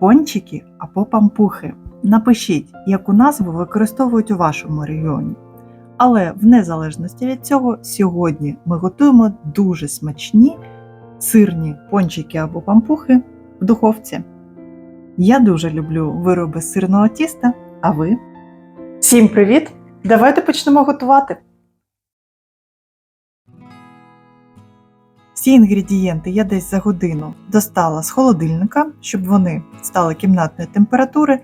пончики або пампухи. Напишіть, яку назву використовують у вашому регіоні. Але в незалежності від цього, сьогодні ми готуємо дуже смачні сирні пончики або пампухи в духовці. Я дуже люблю вироби сирного тіста, а ви? Всім привіт! Давайте почнемо готувати. Всі інгредієнти я десь за годину достала з холодильника, щоб вони стали кімнатної температури.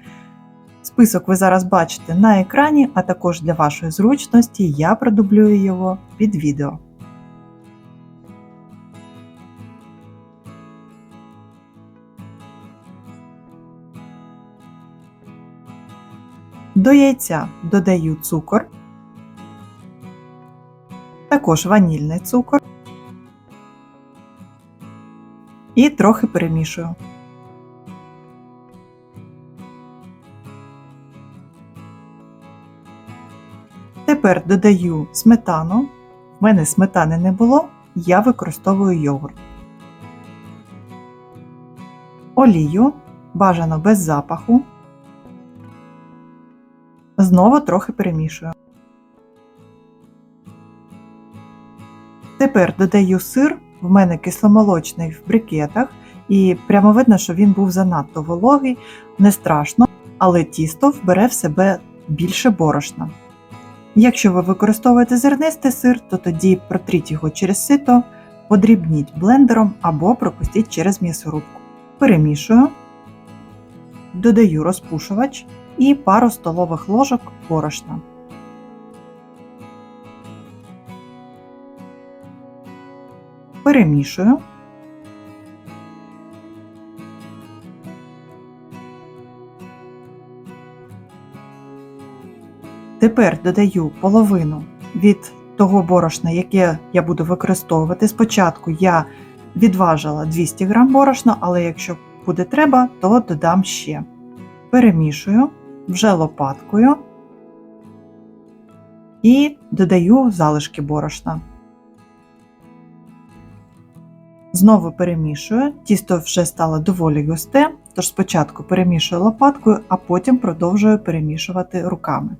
Список ви зараз бачите на екрані, а також для вашої зручності я продублюю його під відео. До яйця додаю цукор, також ванільний цукор і трохи перемішую. Тепер додаю сметану. В мене сметани не було, я використовую йогурт. Олію бажано без запаху. Знову трохи перемішую. Тепер додаю сир, в мене кисломолочний в брикетах, і прямо видно, що він був занадто вологий, не страшно, але тісто вбере в себе більше борошна. Якщо ви використовуєте зернистий сир, то тоді протріть його через сито, подрібніть блендером або пропустіть через м'ясорубку. Перемішую, додаю розпушувач і пару столових ложок борошна. Перемішую. Тепер додаю половину від того борошна, яке я буду використовувати. Спочатку я відважила 200 г борошна, але якщо буде треба, то додам ще. Перемішую вже лопаткою і додаю залишки борошна. Знову перемішую, тісто вже стало доволі густе, тож спочатку перемішую лопаткою, а потім продовжую перемішувати руками.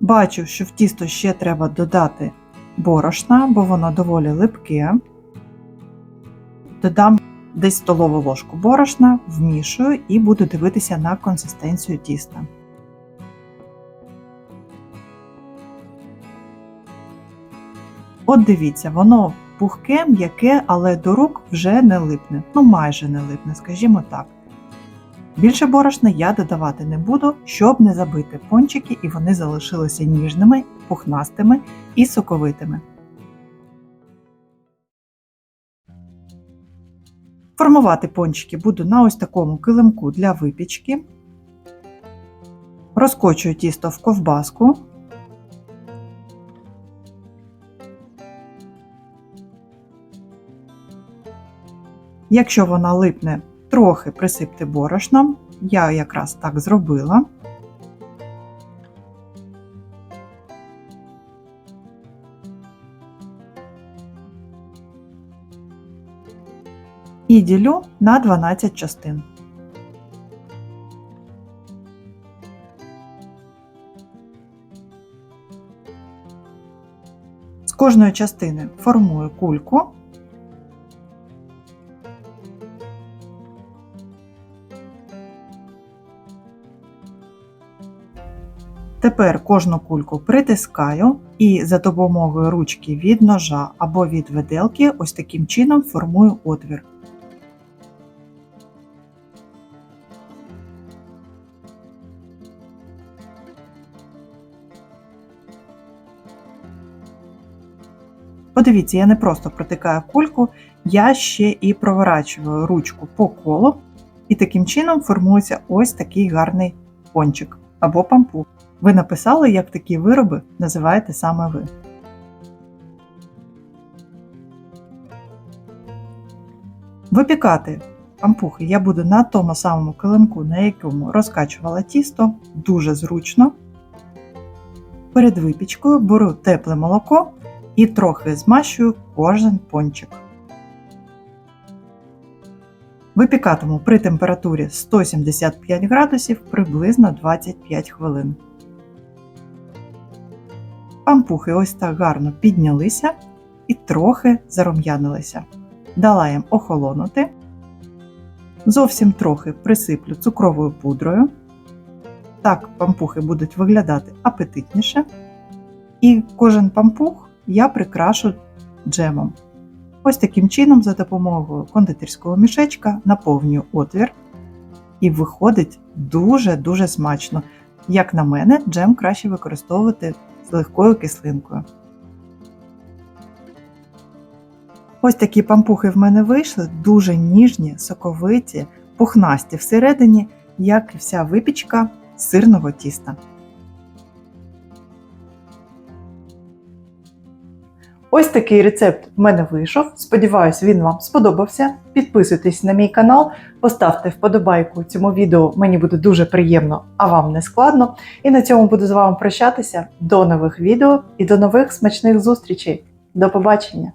Бачу, що в тісто ще треба додати борошна, бо воно доволі липке. Додам десь столову ложку борошна, вмішую і буду дивитися на консистенцію тіста. От дивіться, воно пухке, м'яке, але до рук вже не липне. Ну майже не липне, скажімо так. Більше борошна я додавати не буду, щоб не забити пончики і вони залишилися ніжними, пухнастими і соковитими. Формувати пончики буду на ось такому килимку для випічки. Розкочую тісто в ковбаску. Якщо вона липне, трохи присипте борошном. Я якраз так зробила. І ділю на 12 частин. З кожної частини формую кульку. Тепер кожну кульку притискаю і за допомогою ручки від ножа або від виделки ось таким чином формую отвір. Подивіться, я не просто протикаю кульку, я ще і проворачую ручку по колу, і таким чином формується ось такий гарний пончик або пампух. Ви написали, як такі вироби називаєте саме ви. Випікати пампухи я буду на тому самому килимку, на якому розкачувала тісто, дуже зручно. Перед випічкою беру тепле молоко і трохи змащую кожен пончик. Випікатиму при температурі 175 градусів приблизно 25 хвилин. Пампухи ось так гарно піднялися і трохи зарум'янилися. Дала їм охолонути. Зовсім трохи присиплю цукровою пудрою. Так пампухи будуть виглядати апетитніше. І кожен пампух я прикрашу джемом. Ось таким чином, за допомогою кондитерського мішечка, наповнюю отвір, і виходить дуже-дуже смачно. Як на мене, джем краще використовувати легкою кислинкою. Ось такі пампухи в мене вийшли, дуже ніжні, соковиті, пухнасті всередині, як і вся випічка сирного тіста. Ось такий рецепт в мене вийшов. Сподіваюсь, він вам сподобався. Підписуйтесь на мій канал, поставте вподобайку цьому відео, мені буде дуже приємно, а вам не складно. І на цьому буду з вами прощатися. До нових відео і до нових смачних зустрічей. До побачення!